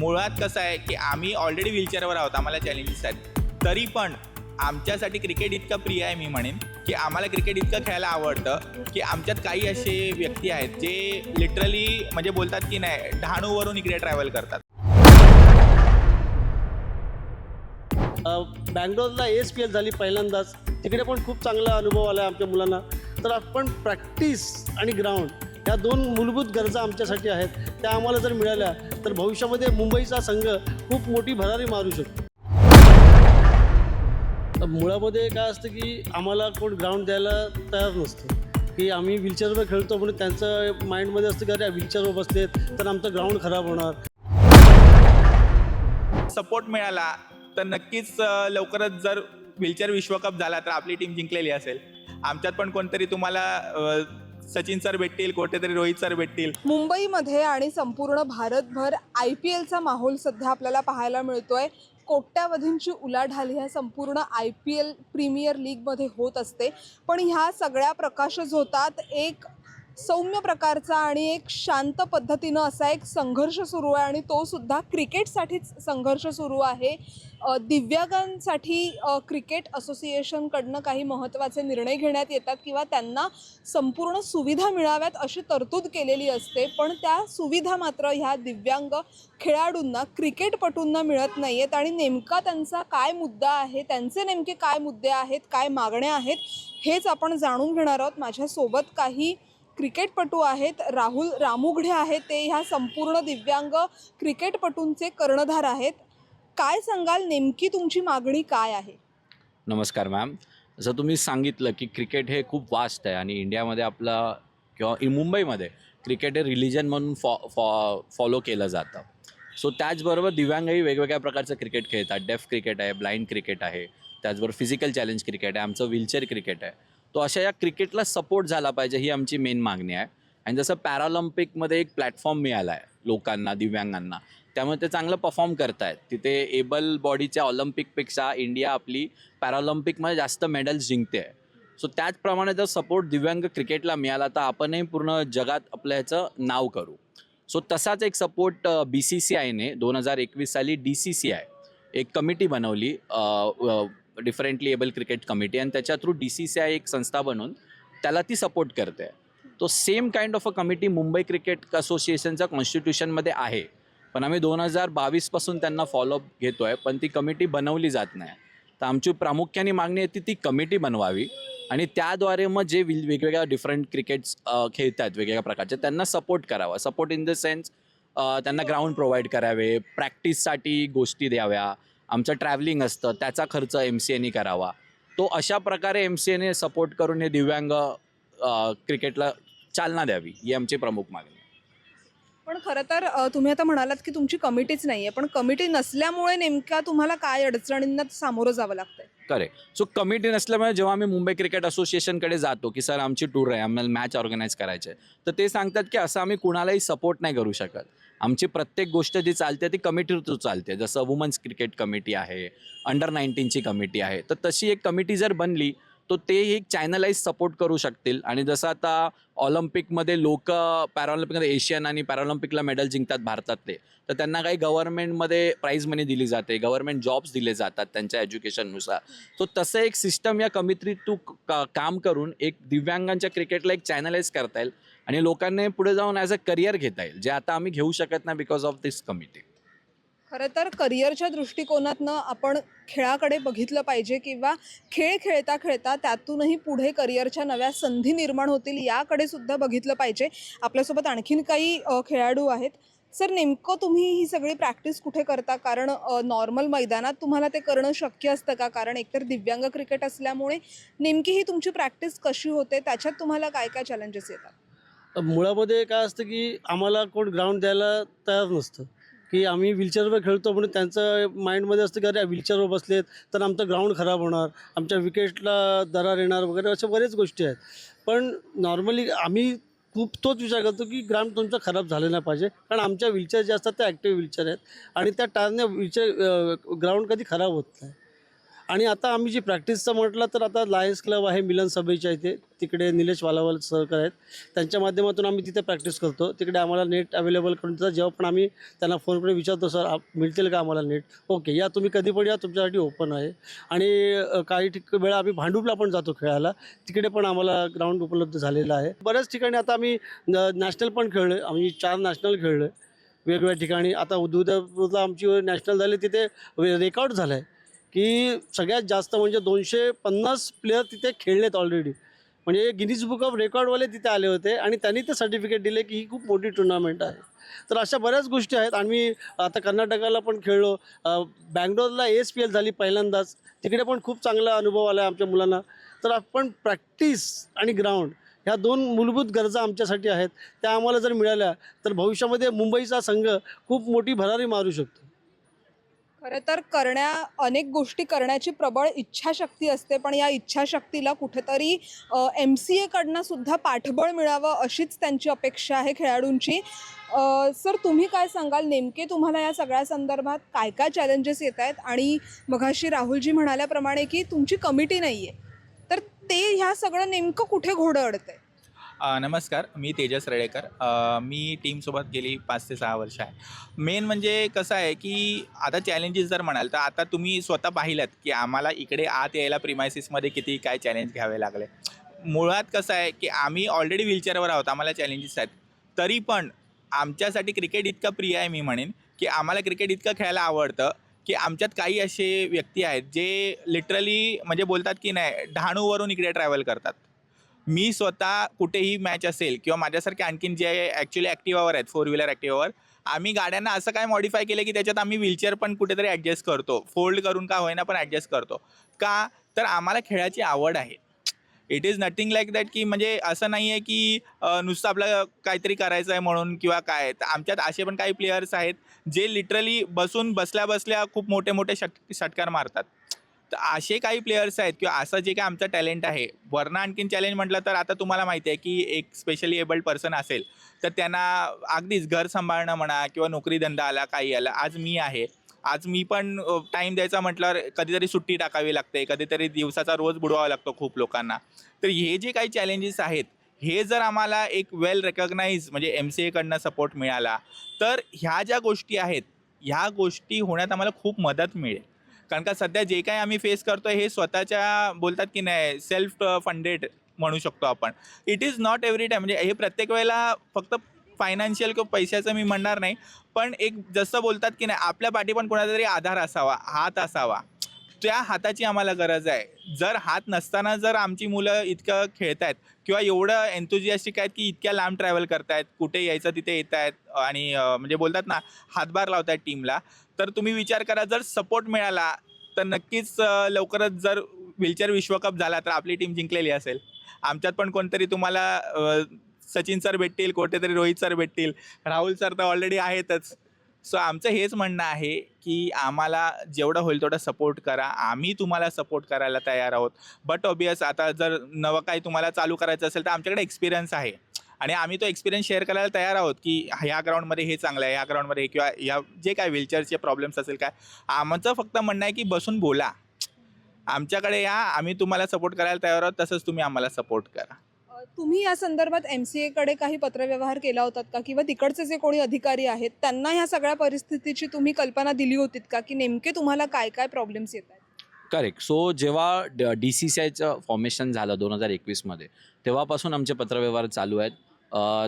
मुळात कसं आहे की आम्ही ऑलरेडी व्हीलचेअरवर आहोत आम्हाला चॅलेंजेस आहेत. तरी पण आमच्यासाठी क्रिकेट इतकं प्रिय आहे मी म्हणेन की आम्हाला क्रिकेट इतकं खेळायला आवडतं की आमच्यात काही असे व्यक्ती आहेत जे लिटरली म्हणजे बोलतात की नाही डहाणूवरून इकडे ट्रॅव्हल करतात. बँगलोरला एस पी एल झाली पहिल्यांदाच. तिकडे पण खूप चांगला अनुभव आला आमच्या मुलांना. तर आपण प्रॅक्टिस आणि ग्राउंड ह्या दोन मूलभूत गरजा आमच्यासाठी आहेत. त्या आम्हाला जर मिळाल्या तर भविष्यामध्ये मुंबईचा संघ खूप मोठी भरारी मारू शकतो. मुळामध्ये काय असतं की आम्हाला कोण ग्राउंड द्यायला तयार नसतं. की आम्ही व्हीलचेअरवर खेळतो म्हणून त्यांचं माइंडमध्ये असतं की अरे व्हीलचेअरवर बसलेत तर आमचं ग्राउंड खराब होणार. सपोर्ट मिळाला तर नक्कीच लवकरच जर व्हीलचेअर विश्वकप झाला तर आपली टीम जिंकलेली असेल. आमच्यात पण कोणतरी तुम्हाला सचिन सर भेटतील कुठेतरी रोहित सर भेटतील. मुंबईमध्ये आणि संपूर्ण भारतभर आय पी एलचा माहोल सध्या आपल्याला पाहायला मिळतोय. कोट्यावधींची उलाढाल ह्या संपूर्ण आय पी एल प्रीमियर लीगमध्ये होत असते. पण ह्या सगळ्या प्रकाशझोतात एक सौम्य प्रकारचा आणि एक शांत पद्धतीनं असा एक संघर्ष सुरू आहे आणि तो सुद्धा क्रिकेटसाठीच संघर्ष सुरू आहे. दिव्यांगांसाठी क्रिकेट असोसिएशनकडनं काही महत्त्वाचे निर्णय घेण्यात येतात किंवा त्यांना संपूर्ण सुविधा मिळाव्यात अशी तरतूद केलेली असते. पण त्या सुविधा मात्र ह्या दिव्यांग खेळाडूंना क्रिकेटपटूंना मिळत नाही आहेत आणि नेमका त्यांचा काय मुद्दा आहे त्यांचे नेमके काय मुद्दे आहेत काय मागण्या आहेत हेच आपण जाणून घेणार आहोत. माझ्यासोबत काही क्रिकेटपटू आहेत राहुल रामुगढे आहेत ते ह्या संपूर्ण दिव्यांग क्रिकेटपटूंचे कर्णधार आहेत. काय सांगाल नेमकी तुमची मागणी काय आहे? नमस्कार मॅम जसं तुम्ही सांगितलं की क्रिकेट हे खूप वास्ट आहे आणि इंडियामध्ये आपलं किंवा मुंबईमध्ये क्रिकेट हे रिलिजन म्हणून फॉ फॉ फॉलो केलं जातं. सो त्याचबरोबर दिव्यांगही वेगवेगळ्या प्रकारचं क्रिकेट खेळतात. डेफ क्रिकेट आहे ब्लाइंड क्रिकेट आहे त्याचबरोबर फिजिकल चॅलेंज क्रिकेट आहे आमचं व्हीलचेअर क्रिकेट आहे. तो अशा या क्रिकेटला सपोर्ट झाला पाहिजे ही आमची मेन मागणी आहे. आणि जसं पॅरालिम्पिकमध्ये एक प्लॅटफॉर्म मिळाला आहे लोकांना दिव्यांगांना. त्यामुळे ते चांगलं परफॉर्म करतायत. तिथे एबल बॉडीच्या ऑलिम्पिकपेक्षा इंडिया आपली पॅरालिम्पिकमध्ये जास्त मेडल्स जिंकते. आहे सो त्याचप्रमाणे जर सपोर्ट दिव्यांग क्रिकेटला मिळाला तर आपणही पूर्ण जगात आपल्या ह्याचं नाव करू. सो तसाच एक सपोर्ट बी सी सी आयने दोन हजार एकवीस साली डी सी सी आय एक कमिटी बनवली डिफरंटली एबल क्रिकेट कमिटी आणि त्याच्या through D C C I एक संस्था बनवून त्याला ती सपोर्ट करते. तो same kind of a committee Mumbai cricket असोसिएशनच्या कॉन्स्टिट्यूशनमध्ये आहे. पण आम्ही दोन हजार बावीसपासून त्यांना फॉलोअप घेतो आहे पण ती कमिटी बनवली जात नाही. तर आमची प्रामुख्याने मागणी आहे ती ती कमिटी बनवावी आणि त्याद्वारे मग जे विल- वेगवेगळ्या डिफरंट क्रिकेट्स खेळत आहेत वेगवेगळ्या प्रकारचे त्यांना सपोर्ट करावा. सपोर्ट इन द सेन्स त्यांना ग्राउंड प्रोव्हाइड करावे प्रॅक्टिससाठी गोष्टी द्याव्या. आमचं ट्रॅव्हलिंग असतं त्याचा खर्च एम सी एने करावा. तो अशा प्रकारे एम सी एने सपोर्ट करून हे दिव्यांग क्रिकेटला चालना द्यावी ही आमची प्रमुख मागणी. पण खरं तर तुम्ही आता म्हणालात की तुमची कमिटीच नाही आहे पण कमिटी नसल्यामुळे नेमका तुम्हाला काय अडचणींना सामोरं जावं लागतंय? करेक्ट सो कमिटी नसल्यामुळे जेव्हा आम्ही मुंबई क्रिकेट असोसिएशनकडे जातो की सर आमची टूर आहे आम्हाला मॅच ऑर्गनाईज करायचे आहे तर ते सांगतात की असं आम्ही कुणालाही सपोर्ट नाही करू शकत. आमची प्रत्येक गोष्ट जी चालते ती कमिटी थ्रू चालते. जसं वुमन्स क्रिकेट कमिटी आहे अंडर नाईन्टीनची कमिटी आहे. तर तशी एक कमिटी जर बनली तो ते एक चॅनलाइज सपोर्ट करू शकतील. आणि जसं आता ऑलिम्पिकमध्ये लोक पॅराऑलिम्पिकमध्ये एशियन आणि पॅराऑलिम्पिकला मेडल जिंकतात भारतातले. तर त्यांना काही गव्हर्नमेंटमध्ये प्राईज मनी दिली जाते गव्हर्नमेंट जॉब्स दिले जातात त्यांच्या एज्युकेशननुसार तो तसं एक सिस्टम या कमिटीत तू का- काम करून एक दिव्यांगांच्या क्रिकेटला एक चॅनलाइज करता येईल. आणि लोकांना पुढे जाऊन ॲज अ करिअर घेता येईल जे आता आम्ही घेऊ शकत नाही बिकॉज ऑफ दिस कमिटी खरं तर करिअरच्या दृष्टिकोनातनं आपण खेळाकडे बघितलं पाहिजे किंवा खेळ खेळता खेळता त्यातूनही पुढे करिअरच्या नव्या संधी निर्माण होतील याकडे सुद्धा बघितलं पाहिजे. आपल्यासोबत आणखीन काही खेळाडू आहेत. सर नेमकं तुम्ही ही सगळी प्रॅक्टिस कुठे करता? कारण नॉर्मल मैदानात तुम्हाला ते करणं शक्य असतं का? कारण एकतर दिव्यांग क्रिकेट असल्यामुळे नेमकी ही तुमची प्रॅक्टिस कशी होते? त्याच्यात तुम्हाला काय काय चॅलेंजेस येतात? मुळामध्ये काय असतं की आम्हाला कोण ग्राउंड द्यायला तयार नसतं. की आम्ही व्हीलचेअरवर खेळतो म्हणून त्यांचं माइंडमध्ये असतं की अरे व्हीलचेअरवर बसलेत तर आमचं ग्राउंड खराब होणार आमच्या विकेटला दरार येणार वगैरे अशा बरेच गोष्टी आहेत. पण नॉर्मली आम्ही खूप तोच विचार करतो की ग्राउंड तुमचं खराब झालं नाही पाहिजे कारण आमच्या व्हीलचेअर जे असतात त्या ॲक्टिव्ह व्हीलचेअर आहेत. आणि त्या टायरने व्हीलचेअर ग्राउंड कधी खराब होत नाही. आणि आता आम्ही जी प्रॅक्टिसचं म्हटलं तर आता लायन्स क्लब आहे मिलन सभेच्या इथे. तिकडे निलेश वालावाल सरकर आहेत. त्यांच्या माध्यमातून आम्ही तिथे प्रॅक्टिस करतो. तिकडे आम्हाला नेट अवेलेबल करून देतात. जेव्हा पण आम्ही त्यांना फोनकडे विचारतो सर आप मिळतील का आम्हाला नेट ओके या तुम्ही कधी पण या तुमच्यासाठी ओपन आहे. आणि काही ठिक वेळा आम्ही भांडूपला पण जातो खेळायला. तिकडे पण आम्हाला ग्राउंड उपलब्ध झालेलं आहे. बऱ्याच ठिकाणी आता आम्ही न- नॅशनल पण खेळलो आहे आम्ही चार नॅशनल खेळलो आहे वेगवेगळ्या ठिकाणी. आता उद्योगला आमची नॅशनल झाली तिथे रेकॉर्ड झालं आहे की सगळ्यात जास्त म्हणजे दोनशे पन्नास प्लेयर तिथे खेळलेत ऑलरेडी म्हणजे गिनीज बुक ऑफ रेकॉर्डवाले तिथे आले होते आणि त्यांनी ते सर्टिफिकेट दिले की ही खूप मोठी टुर्नामेंट आहे. तर अशा बऱ्याच गोष्टी आहेत. आम्ही आता कर्नाटकाला पण खेळलो. बँगलोरला एस पी एल झाली पहिल्यांदाच. तिकडे पण खूप चांगला अनुभव आला आहे आमच्या मुलांना. तर आपण प्रॅक्टिस आणि ग्राउंड ह्या दोन मूलभूत गरजा आमच्यासाठी आहेत. त्या आम्हाला जर मिळाल्या तर भविष्यामध्ये मुंबईचा संघ खूप मोठी भरारी मारू शकतो. खरं तर करण्या अनेक गोष्टी करण्याची प्रबळ इच्छाशक्ती असते पण या इच्छाशक्तीला कुठेतरी एम सी एकडनं सुद्धा पाठबळ मिळावं अशीच त्यांची अपेक्षा आहे खेळाडूंची. सर तुम्ही काय सांगाल? नेमके तुम्हाला या सगळ्या संदर्भात काय काय चॅलेंजेस येत आहेत? आणि मघाशी राहुलजी म्हणाल्याप्रमाणे की तुमची कमिटी नाही आहे तर ते ह्या सगळं नेमकं कुठे घोडं अडतं आहे नमस्कार मी तेजस रेडेकर. मी टीमसोबत गेली पाच ते सहा वर्ष आहे. मेन म्हणजे कसं आहे की आता चॅलेंजेस जर म्हणाल तर आता तुम्ही स्वतः पाहिलात की आम्हाला इकडे आत यायला प्रिमायसिसमध्ये किती काय चॅलेंज घ्यावे लागले. मुळात कसं आहे की आम्ही ऑलरेडी व्हीलचेअरवर आहोत आम्हाला चॅलेंजेस आहेत. तरी पण आमच्यासाठी क्रिकेट इतकं प्रिय आहे मी म्हणेन की आम्हाला क्रिकेट इतकं खेळायला आवडतं की आमच्यात काही असे व्यक्ती आहेत जे लिटरली म्हणजे बोलतात की नाही डहाणूवरून इकडे ट्रॅव्हल करतात. मी स्वतः कुठेही मॅच असेल किंवा माझ्यासारखे आणखीन जे ॲक्च्युली ॲक्टिवावर आहेत फोर व्हीलर ॲक्टिवावर आम्ही गाड्यांना असं काय मॉडिफाय केलं की त्याच्यात आम्ही व्हीलचेअर पण कुठेतरी ॲडजस्ट करतो. फोल्ड करून का होईना पण ॲडजस्ट करतो. का? तर आम्हाला खेळाची आवड आहे. It is nothing like that की म्हणजे असं नाही आहे की नुसतं आपलं काहीतरी करायचं आहे म्हणून किंवा काय. तर आमच्यात असे पण काही प्लेयर्स आहेत जे लिटरली बसून बसल्या बसल्या खूप मोठे मोठे षट षटकार मारतात. तर असे काही प्लेयर्स आहेत किंवा असं जे काही आमचं टॅलेंट आहे. वरनं आणखीन चॅलेंज म्हटलं तर आता तुम्हाला माहिती आहे की एक स्पेशली एबल्ड पर्सन असेल तर त्यांना अगदीच घर सांभाळणं म्हणा किंवा नोकरी धंदा आला काही आला आज मी आहे. आज मी पण टाईम द्यायचा म्हटल्यावर कधीतरी सुट्टी टाकावी लागते कधीतरी दिवसाचा रोज बुडवावा लागतो खूप लोकांना. तर हे जे काही चॅलेंजेस आहेत हे जर आम्हाला एक वेल रेकग्नाईज म्हणजे एम सी एकडनं सपोर्ट मिळाला तर ह्या ज्या गोष्टी आहेत ह्या गोष्टी होण्यात आम्हाला खूप मदत मिळेल. कारण का सध्या जे काही आम्ही फेस करतो हे स्वतःच्या बोलतात की नाही सेल्फ फंडेड म्हणू शकतो आपण. It is not every time म्हणजे हे प्रत्येक वेळेला फक्त फायनान्शियल किंवा पैशाचं मी म्हणणार नाही पण एक जसं बोलतात की नाही आपल्या पाठी पण कोणाचा तरी आधार असावा हात असावा. त्या हाताची आम्हाला गरज आहे. जर हात नसताना जर आमची मुलं इतकं खेळत आहेत किंवा एवढं एन्थुजियास्टिक आहेत की इतक्या लांब ट्रॅव्हल करतायत कुठे यायचं तिथे येत आहेत आणि म्हणजे बोलतात ना हातभार लावत आहेत टीमला तर तुम्ही विचार करा जर सपोर्ट मिळाला तर नक्कीच लवकरच जर व्हीलचेअर विश्वकप झाला तर आपली टीम जिंकलेली असेल. आमच्यात पण कोणतरी तुम्हाला सचिन सर भेटतील कुठेतरी रोहित सर भेटतील राहुल सर तर ऑलरेडी आहेतच. सो आमचं हेच म्हणणं आहे की आम्हाला जेवढं होईल तेवढं सपोर्ट करा. आम्ही तुम्हाला सपोर्ट करायला तयार आहोत. बट ऑबियस आता जर नवं काही तुम्हाला चालू करायचं असेल तर आमच्याकडे एक्सपिरियन्स आहे. आणि आम्ही तो एक्सपिरियन्स शेअर करायला तयार आहोत की ह्या ग्राउंडमध्ये हे चांगलं आहे ह्या ग्राउंडमध्ये किंवा या जे काय व्हीलचेअरचे प्रॉब्लेम्स असेल काय आमचं फक्त म्हणणं आहे की बसून बोला. आमच्याकडे या आम्ही तुम्हाला सपोर्ट करायला तयार आहोत तसंच तुम्ही आम्हाला सपोर्ट करा. तुम्ही या संदर्भात एम सी एकडे काही पत्रव्यवहार केला होतात का? किंवा तिकडचे जे कोणी अधिकारी आहेत त्यांना ह्या सगळ्या परिस्थितीची तुम्ही कल्पना दिली होतीत का? की नेमके तुम्हाला काय काय प्रॉब्लेम्स येत आहेत? करेक्ट सो जेव्हा डी सी सी आयचं फॉर्मेशन झालं दोन हजार एकवीसमध्ये तेव्हापासून आमचे पत्रव्यवहार चालू आहेत.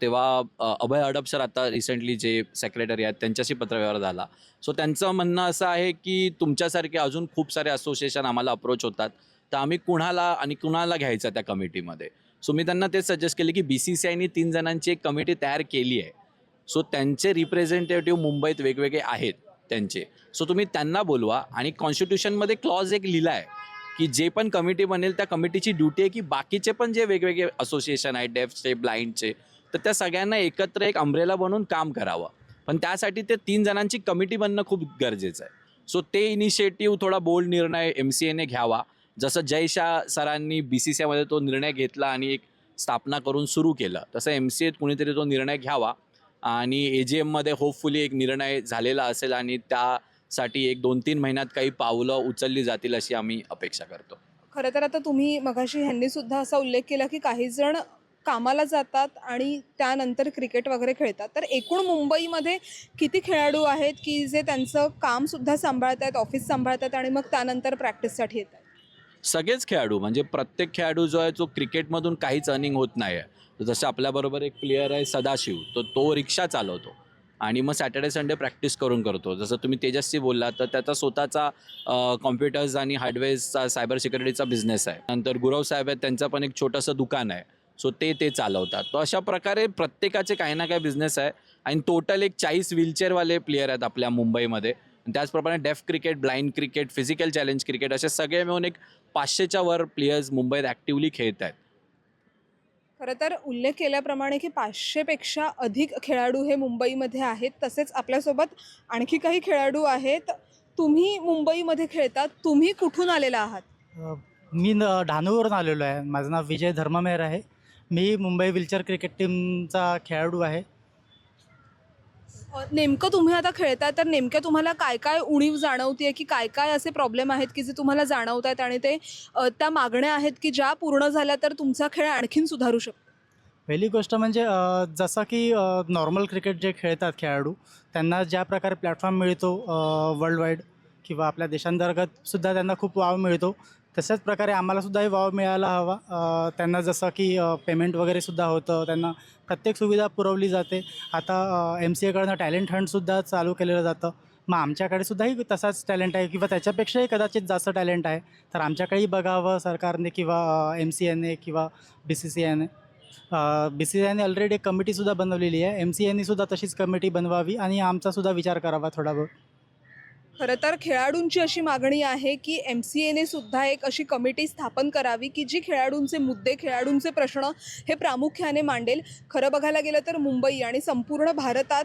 तेव्हा अभय अडप सर आता रिसेंटली जे सेक्रेटरी आहेत त्यांच्याशी पत्रव्यवहार झाला. सो त्यांचं म्हणणं असं आहे की तुमच्यासारखे अजून खूप सारे असोसिएशन आम्हाला अप्रोच होतात. तर आम्ही कुणाला आणि कुणाला घ्यायचं त्या कमिटीमध्ये सो मी त्यांना तेच सजेस्ट केले की बी सी सी आयनी तीन जणांची एक कमिटी तयार केली आहे. सो त्यांचे रिप्रेझेंटेटिव्ह मुंबईत वेगवेगळे आहेत त्यांचे. सो तुम्ही त्यांना बोलवा आणि कॉन्स्टिट्यूशनमध्ये क्लॉज एक लिहिला आहे की जे पण कमिटी बनेल त्या कमिटीची ड्युटी आहे की बाकीचे पण जे वेगवेगळे असोसिएशन आहेत डेफचे ब्लाइंडचे तर त्या सगळ्यांना एकत्र एक अम्ब्रेला बनवून काम करावं. पण त्यासाठी ते तीन जणांची कमिटी बनणं खूप गरजेचं आहे. सो ते इनिशिएटिव्ह थोडा बोल्ड निर्णय एम सी एने घ्यावा. जसं जयशा सरांनी बी सी सी आयमध्ये तो निर्णय घेतला आणि एक स्थापना करून सुरू केलं तसं एम सी एत कुणीतरी तो निर्णय घ्यावा आणि ए जी एममध्ये होपफुली एक निर्णय झालेला असेल आणि त्यासाठी एक दोन तीन महिन्यात काही पावलं उचलली जातील अशी आम्ही अपेक्षा करतो. खरं तर आता तुम्ही मगाशी ह्यांनी सुद्धा असा उल्लेख केला की काही जण कामाला जातात आणि त्यानंतर क्रिकेट वगैरे खेळतात. तर एकूण मुंबईमध्ये किती खेळाडू आहेत की जे त्यांचं कामसुद्धा सांभाळत आहेत ऑफिस सांभाळतात आणि मग त्यानंतर प्रॅक्टिससाठी येतात? सगळेच खेळाडू म्हणजे प्रत्येक खेळाडू जो आहे तो क्रिकेटमधून काहीच अर्निंग होत नाही आहे जसं आपल्याबरोबर एक प्लेयर आहे सदाशिव तर तो रिक्षा चालवतो आणि मग सॅटर्डे संडे प्रॅक्टिस करून करतो. जसं तुम्ही तेजस्वी बोलला तर त्याचा स्वतःचा कॉम्प्युटर्स आणि हार्डवेअर्सचा सायबर सिक्युरिटीचा बिझनेस आहे. नंतर गुरव साहेब आहेत त्यांचं पण एक छोटंसं दुकान आहे. सो ते ते चालवतात. तर अशा प्रकारे प्रत्येकाचे काही ना काही बिझनेस आहे. आणि टोटल एक चाळीस व्हीलचेअरवाले प्लेयर आहेत आपल्या मुंबईमध्ये. त्याचप्रमाणे deaf cricket blind cricket physical challenge cricket असे सगळे मिळून एक पाचशेच्या वर प्लेयर्स मुंबईत ॲक्टिव्हली खेळत आहेत. खरं तर उल्लेख केल्याप्रमाणे की पाचशेपेक्षा अधिक खेळाडू हे मुंबईमध्ये आहेत तसेच आपल्यासोबत आणखी काही खेळाडू आहेत. तुम्ही मुंबईमध्ये खेळतात तुम्ही कुठून आलेला आहात? अ, मी न डहाणूवरून आलेलो आहे. माझं नाव विजय धर्ममेर आहे. मी मुंबई विलचर क्रिकेट टीमचा खेळाडू आहे. नेमकं तुम्ही आता खेळताय तर नेमक्या तुम्हाला काय काय उणीव जाणवते की काय काय असे प्रॉब्लेम आहेत की जे तुम्हाला जाणवत आहेत आणि ते अ, त्या मागण्या आहेत की ज्या पूर्ण झाल्या तर तुमचा खेळ आणखीन सुधारू शकतो पहिली गोष्ट म्हणजे अ, जसं की नॉर्मल क्रिकेट जे खेळतात खेळाडू त्यांना ज्या प्रकारे प्लॅटफॉर्म मिळतो वर्ल्ड वाईड किंवा आपल्या देशांतर्गतसुद्धा त्यांना खूप वाव मिळतो तशाच प्रकारे आम्हालासुद्धाही वाव मिळायला हवा. त्यांना जसं की पेमेंट वगैरेसुद्धा होतं त्यांना प्रत्येक सुविधा पुरवली जाते. आता एम सी एकडनं टॅलेंट हंटसुद्धा चालू केलेलं जातं. मग आमच्याकडे सुद्धाही तसाच टॅलेंट आहे किंवा त्याच्यापेक्षाही कदाचित जास्त टॅलेंट आहे. तर आमच्याकडेही बघावं सरकारने किंवा एम सी एने किंवा बी सी सी एने बी सी सी आयने ऑलरेडी एक कमिटीसुद्धा बनवलेली आहे. एम सी एने सुद्धा तशीच कमिटी बनवावी आणि आमचासुद्धा विचार करावा थोडा बहुत खरं तर खेळाडूंची अशी मागणी आहे की एम सी एने सुद्धा एक अशी कमिटी स्थापन करावी की जी खेळाडूंचे मुद्दे खेळाडूंचे प्रश्न हे प्रामुख्याने मांडेल. खरं बघायला गेलं तर मुंबई आणि संपूर्ण भारतात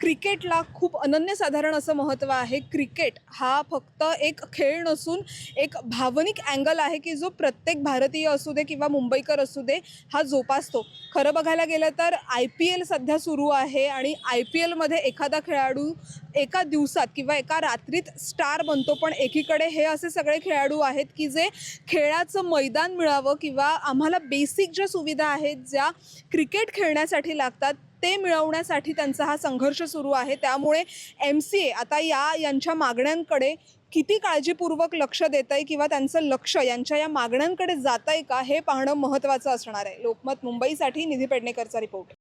क्रिकेटला खूप अनन्यसाधारण असं महत्त्व आहे. क्रिकेट हा फक्त एक खेळ नसून एक भावनिक अँगल आहे की जो प्रत्येक भारतीय असू दे किंवा मुंबईकर असू दे हा जोपासतो. खरं बघायला गेलं तर आय पी एल सध्या सुरू आहे आणि आय पी एलमध्ये एखादा खेळाडू एका दिवसात किंवा एका रात्रीत स्टार बनतो. पण एकीकडे हे असे सगळे खेळाडू आहेत की जे खेळाचं मैदान मिळावं किंवा आम्हाला बेसिक ज्या सुविधा आहेत ज्या क्रिकेट खेळण्यासाठी लागतात ते मिळवण्यासाठी त्यांचा हा संघर्ष सुरू आहे. त्यामुळे एम सी ए आता या यांच्या मागण्यांकडे किती काळजीपूर्वक लक्ष देत आहे किंवा त्यांचं लक्ष यांच्या या मागण्यांकडे जात आहे का हे पाहणं महत्त्वाचं असणार आहे. लोकमत मुंबईसाठी निधी पेडणेकरचा रिपोर्ट.